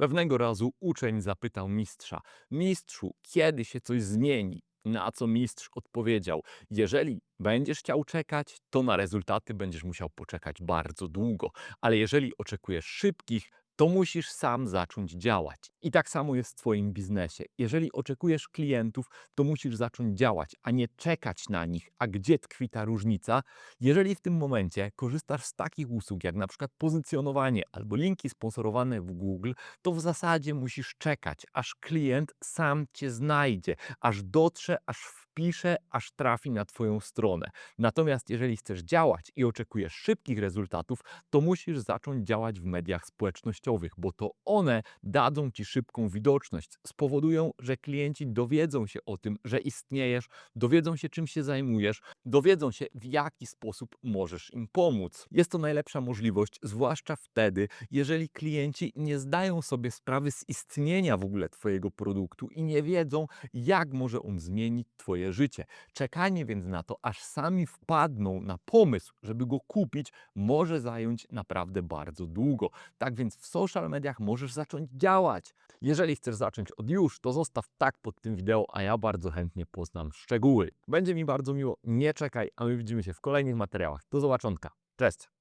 Pewnego razu uczeń zapytał mistrza: Mistrzu, kiedy się coś zmieni? Na co mistrz odpowiedział: Jeżeli będziesz chciał czekać, to na rezultaty będziesz musiał poczekać bardzo długo, ale jeżeli oczekujesz szybkich, to musisz sam zacząć działać. I tak samo jest w Twoim biznesie. Jeżeli oczekujesz klientów, to musisz zacząć działać, a nie czekać na nich. A gdzie tkwi ta różnica? Jeżeli w tym momencie korzystasz z takich usług, jak na przykład pozycjonowanie albo linki sponsorowane w Google, to w zasadzie musisz czekać, aż klient sam cię znajdzie, aż dotrze, aż wpisze, aż trafi na Twoją stronę. Natomiast jeżeli chcesz działać i oczekujesz szybkich rezultatów, to musisz zacząć działać w mediach społecznościowych, bo to one dadzą Ci szybką widoczność, spowodują, że klienci dowiedzą się o tym, że istniejesz, dowiedzą się, czym się zajmujesz, dowiedzą się, w jaki sposób możesz im pomóc. Jest to najlepsza możliwość, zwłaszcza wtedy, jeżeli klienci nie zdają sobie sprawy z istnienia w ogóle Twojego produktu i nie wiedzą, jak może on zmienić Twoje życie. Czekanie więc na to, aż sami wpadną na pomysł, żeby go kupić, może zająć naprawdę bardzo długo. Tak więc w social mediach możesz zacząć działać. Jeżeli chcesz zacząć od już, to zostaw tak pod tym wideo, a ja bardzo chętnie poznam szczegóły. Będzie mi bardzo miło, nie czekaj, a my widzimy się w kolejnych materiałach. Do zobaczonka. Cześć!